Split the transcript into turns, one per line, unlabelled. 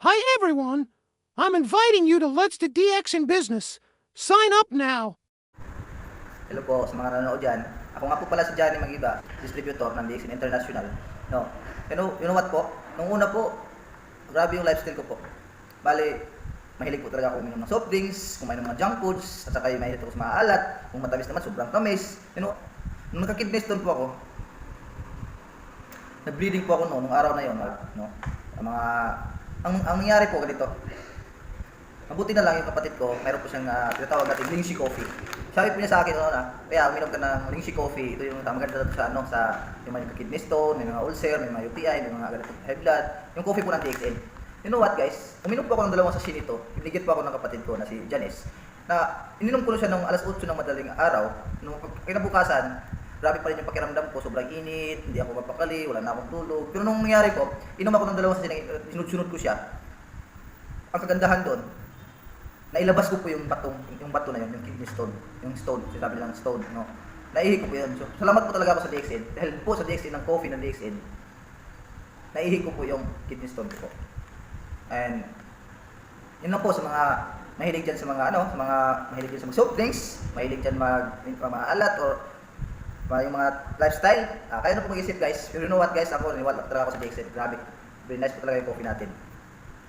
Hi everyone! I'm inviting you to Let's the DX in Business. Sign up now!
Hello po sa mga nanonood dyan. Ako nga po pala si Johnny Magiba, distributor ng DXN International. No. You know, you know what po? Nung una po, grabe yung lifestyle ko po. Bali, mahilig po talaga ako uminom ng soft drinks, kumain ng mga junk foods, at saka yung mahilig ako sa mga alat. Kung matamis naman, sobrang tamis. You know, nung nagka-kidney stone po ako, nag-bleeding po ako noon, nung araw na yon, no? Ang mga, ang, ang nangyari po ganito, Mabuti na lang yung kapatid ko, meron po siyang uh, tinatawag natin Lingshi Coffee. Sabi po niya sa akin noon na, kaya uminom ka ng Lingshi Coffee, ito yung maganda daw sa ano sa yung may kidney stone, may mga ulcer, may mga UTI, may mga ganito, high blood, yung coffee po ng DXN. You know what guys? Uminom po ako ng dalawang sachet nito. Binigyan po ako ng kapatid ko na si Janice. Na ininom ko siya nung alas 8 ng madaling araw. Nung kinabukasan, grabe pa rin yung pakiramdam ko, sobrang init, hindi ako mapakali, wala na akong tulog. Pero nung nangyari po, inom ako ng dalawang sachet, sinunod-sunod ko siya. Ang kagandahan doon, nailabas ko po yung batong, yung bato na yun, yung kidney stone, yung stone, sinabi lang stone, no. Naihi ko po yun. So, salamat po talaga ako sa DXN. Dahil po sa DXN ng coffee ng DXN, naihi ko po yung kidney stone ko. And, yun lang po sa mga mahilig dyan sa mga ano, sa mga mahilig dyan sa mga soft drinks, mahilig dyan mag, mga alat or mga, yung mga lifestyle. Ah, kaya na po mag-isip guys. You know what guys, ako, niwala talaga ako sa DXN. Grabe. Very nice po talaga yung coffee natin.